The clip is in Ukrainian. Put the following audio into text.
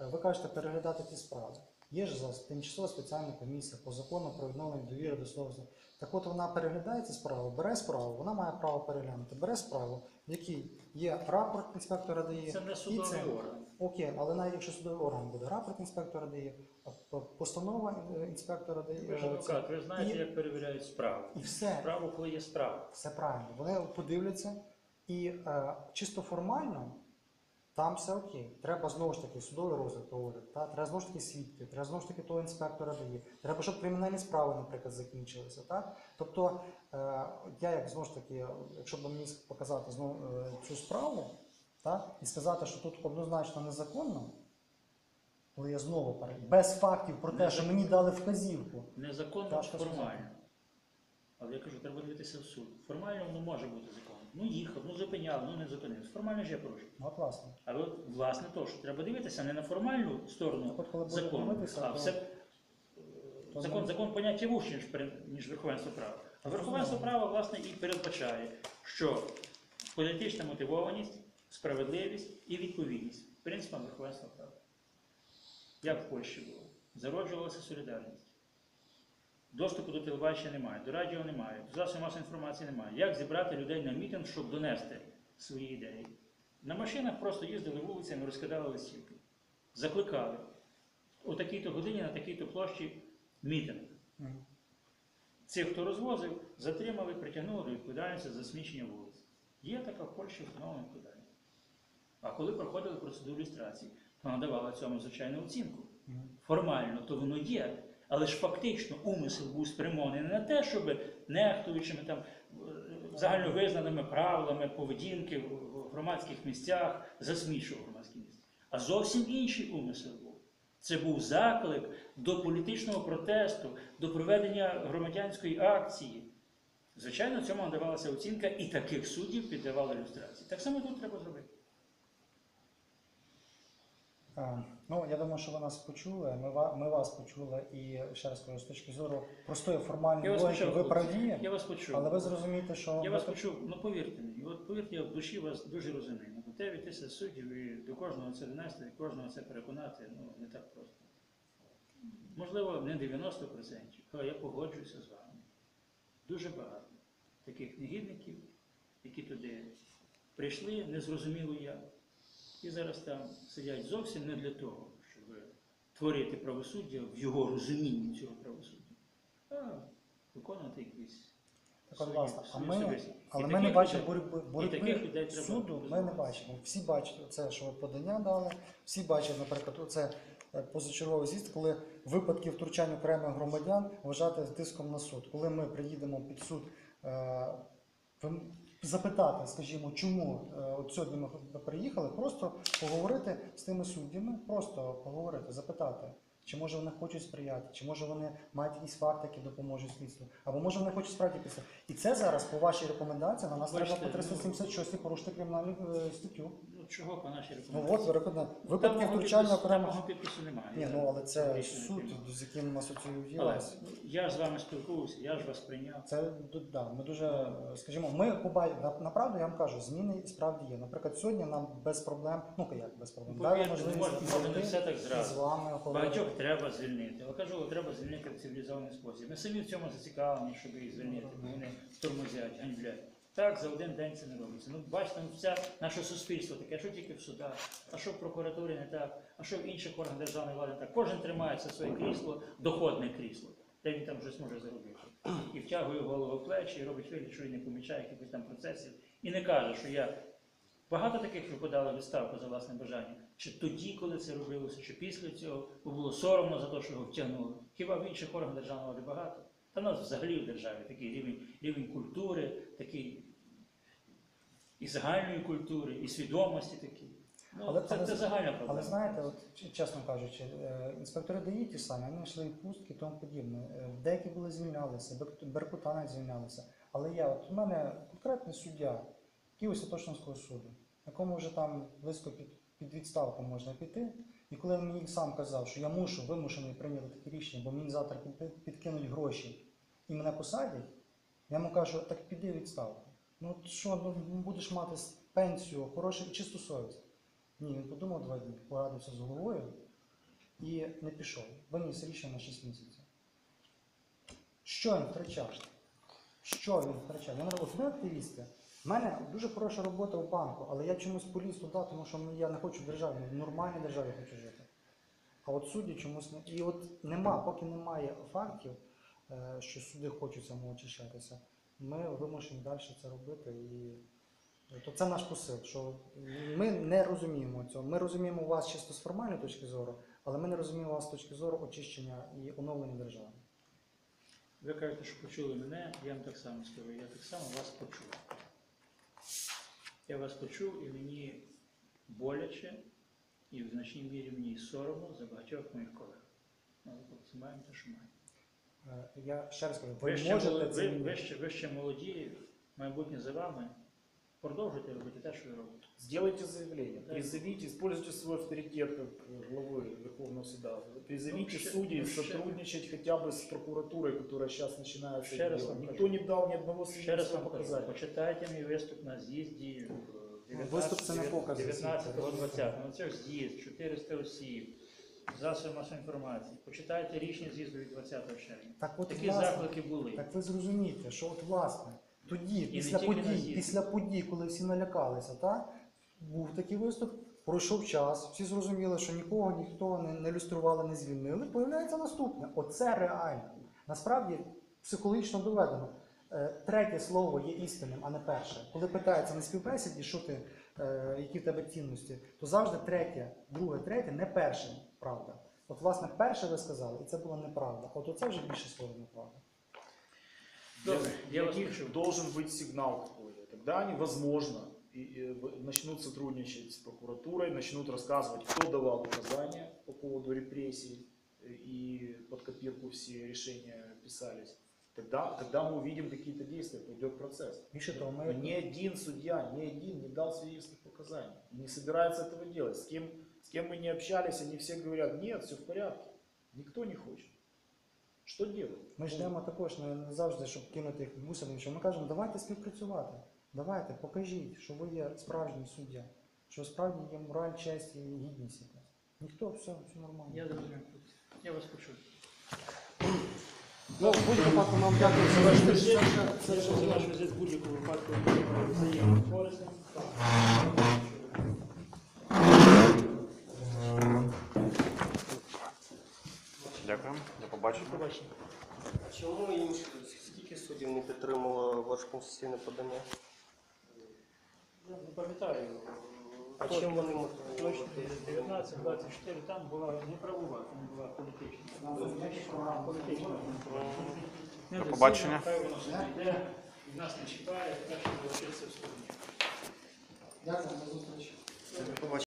Е, Ви кажете переглядати ті справи. Є ж зараз тимчасова спеціальна комісія по закону про відновлення довіри до слова. Так от вона переглядає ці справи, бере справу, вона має право переглянути, бере справу, в якій є рапорт інспектора дає. Це не судовий це- орган. Окей, але навіть якщо судовий орган буде, рапорт інспектора дає, а постанова е, інспектора Ви ж дає. адвокат, ви знаєте, і- як перевіряють справу. І все. Справу, коли є справа. Все правильно. Вони подивляться, і е, чисто формально там все окей. Треба знову ж таки судовий розгляд проводити. Та? Треба знову ж таки свідки, треба знову ж таки того інспектора дає. Треба, щоб кримінальні справи, наприклад, закінчилися. Так? Тобто, е, я як знову ж таки, якщо б мені показати знову е, цю справу так? і сказати, що тут однозначно незаконно. Коли я знову без фактів про те, що мені дали вказівку. Незаконно формально. Але я кажу, треба дивитися в суд. Формально воно може бути законом. Ну їхав, ну зупиняв, ну не зупинив. Формально ж я порушив. Ну, от, власне. Але от, власне то, що треба дивитися не на формальну сторону от, коли буде закону, дивитися, а то- все то закон, закон поняття вужче, ніж, ніж верховенство права. А верховенство права власне і передбачає, що політична мотивованість, справедливість і відповідність принципам верховенства права. Як в Польщі було? Зароджувалася солідарність. Доступу до телебачення немає, до радіо немає, до засобів масової інформації немає. Як зібрати людей на мітинг, щоб донести свої ідеї? На машинах просто їздили вулицями, розкидали листівки. Закликали. О такій-то годині на такій-то площі мітинг. Цих, хто розвозив, затримали, притягнули до відповідальності за сміщення вулиць. Є така в Польщі встановлена відповідальність. А коли проходили процедуру люстрації, то надавала цьому звичайну оцінку. Формально то воно є, але ж фактично умисел був спрямований не на те, щоб нехтуючими там е, загальновизнаними правилами поведінки в громадських місцях засмічував громадські місця. А зовсім інший умисел був. Це був заклик до політичного протесту, до проведення громадянської акції. Звичайно, цьому надавалася оцінка, і таких суддів піддавали люстрації. Так само тут треба зробити. Ну, я думаю, що ви нас почули. Ми, ми вас почули і ще раз кажу, з точки зору простої формальної логіки, почув. ви праві, Я вас почув. але ви зрозумієте, що Я вас тут- почув, ну повірте мені, от повірте, я в душі вас дуже розумію. Ну, 9 тисяч суддів і до кожного це донести, і кожного це переконати, ну не так просто. Можливо, не 90%, але я погоджуюся з вами. Дуже багато таких негідників, які туди прийшли, незрозуміло як, і зараз там сидять зовсім не для того, щоб творити правосуддя в його розумінні цього правосуддя, а виконувати якісь. Так, власне, а ми, але ми не бачимо боротьби, боротьби суду, ми не бачимо. Всі бачать це, що ви подання дали, всі бачать, наприклад, оце е, позачерговий з'їзд, коли випадки втручань окремих громадян вважати тиском на суд. Коли ми приїдемо під суд е, запитати, скажімо, чому е, от сьогодні ми приїхали, просто поговорити з тими суддями, просто поговорити, запитати. Чи може вони хочуть сприяти, чи може вони мають якісь факти, які допоможуть слідству, або може вони хочуть справді після. І це зараз по вашій рекомендації на нас Бачите, треба по 376 порушити кримінальну е, статтю. Ну чого по нашій Ну рекомендації? от ви рекомендуєте. Там Випадки мого втручання підпису- там окремих. мого підпису немає. Ні, Я ну але це рішення суд, приймаю. з яким Але вас. я ж з вами спілкуюся, я ж вас прийняв. Це ду- да, ми дуже, е, скажімо, ми побачимо, на- направду я вам кажу, зміни справді є. Наприклад, сьогодні нам без проблем, ну як без проблем, дали Повірте, можливість може, може не все так і з зразу. вами Багатьох треба звільнити. Але кажу, треба звільнити в цивілізований спосіб. Ми самі в цьому зацікавлені, щоб їх звільнити, бо вони тормозять, ганьблять. Так, за один день це не робиться. Ну, бачите, ну, вся наше суспільство таке, що тільки в судах, а що в прокуратурі не так, а що в інших органах державної влади не так. Кожен тримається своє крісло, доходне крісло, де він там щось може заробити. І втягує голову в плечі, і робить вигляд, що він не помічає якихось там процесів. І не каже, що я Багато таких ви подали відставку за власне бажання. Чи тоді, коли це робилося, чи після цього, бо було соромно за те, що його втягнули. Хіба в інших органах державної влади багато? Та в нас взагалі в державі такий рівень, рівень культури, такий і загальної культури, і свідомості такий. Ну, Але- це, але- це загальна проблема. Але знаєте, от чесно кажучи, е, інспектори дають ті самі, вони йшли відпустки і тому подібне. Е, Деякі були звільнялися, Беркута навіть звільнялися. Але я, от у мене конкретний суддя Києво-Святошинського суду, якому вже там близько під, під відставку можна піти. І коли він мені сам казав, що я мушу вимушений прийняти таке рішення, бо мені завтра підкинуть гроші і мене посадять, я йому кажу, так піди відставку. Ну що, ну будеш мати пенсію, хорошу чисту совість. Ні, він подумав два дні, порадився з головою і не пішов. Виніс рішення на 6 місяців. Що він втрачав? Що він втрачав? Я не роблю ми активісти. У мене дуже хороша робота у банку, але я чомусь поліз туди, тому що ну, я не хочу в державі, в нормальній державі хочу жити. А от судді чомусь не. І от нема, поки немає фактів, е, що суди хочуть самоочищатися, ми вимушені далі це робити. І то це наш посил, що ми не розуміємо цього. Ми розуміємо вас чисто з формальної точки зору, але ми не розуміємо вас з точки зору очищення і оновлення держави. Ви кажете, що почули мене, я вам так само скажу, я так само вас почув. Я вас почув і мені боляче, і в значній мірі мені соромно за багатьох моїх колег. Ну, Але хлопці, маємо те, що маємо. Е, Я ще раз кажу, ви, Ви можете ви, ви, ще, ви ще молоді, майбутнє за вами Продовжуйте робити те, що ви робите. Сделайте заявление, Да. призовите, используйте свой авторитет как э, главы Верховного суда. Призовите Ну, ще- судей ну, ще- сотрудничать хотя бы с прокуратурой, которая сейчас начинается. Ще раз дело. вам Никто кажу. не дал ни одного Ще раз свидетельства вам кажу, показания. почитайте мій виступ на з'їзді е, Виступ це не показ, 19 20 Ну це ж з'їзд, 400 осіб, засоби масової інформації. Почитайте рішення з'їзду від 20 червня. Так от Такі власне, заклики були. Так ви зрозумієте, що от власне тоді, після тільки на подій, після подій, коли всі налякалися, так, був такий виступ, пройшов час, всі зрозуміли, що нікого ніхто не, не люстрували, не звільнили. Появляється наступне. Оце реально. Насправді психологічно доведено. Е, Третє слово є істинним, а не перше. Коли питається на співбесіді, що ти, е, які в тебе цінності, то завжди третє, друге, третє, не перше правда. От, власне, перше ви сказали, і це була неправда. От оце вже більше слово неправда. Я должен быть сигнал какой-то. Тогда они, возможно, и, и начнут сотрудничать с прокуратурой, начнут рассказывать, кто давал указания по поводу репрессий, э, и под копирку все решения писались. Тогда, тогда мы увидим какие-то действия, пойдет процесс. Більше того, Но ми ни один судья, ни один не дал свидетельских показаний. И не собирается этого делать. С кем, с кем мы не общались, они все говорят, нет, все в порядке. Никто не хочет. Что делать? Ми ждемо також не, не завжди, щоб кинути їх бусинами, що ми кажемо, давайте співпрацювати. Давайте, покажіть, що ви є справжній суддя, що справді є мораль, честь і гідність якась. Ніхто, все, все нормально. Я зрозумів. Я вас почув. Ну, в будь-якому випадку нам дякую за ваш візит. Це за ваш візит в будь-якому випадку взаємно корисним. Дякуємо, До побачення. побачення. Чому інші? Скільки суддів не підтримало ваше конституційне подання? Я не пам'ятаю. А чим вони мотивували? 19-24 там була не правова, там була політична. Ну, політична. До побачення. Нас не чекає, так що залишиться в. Дякую, до зустрічі.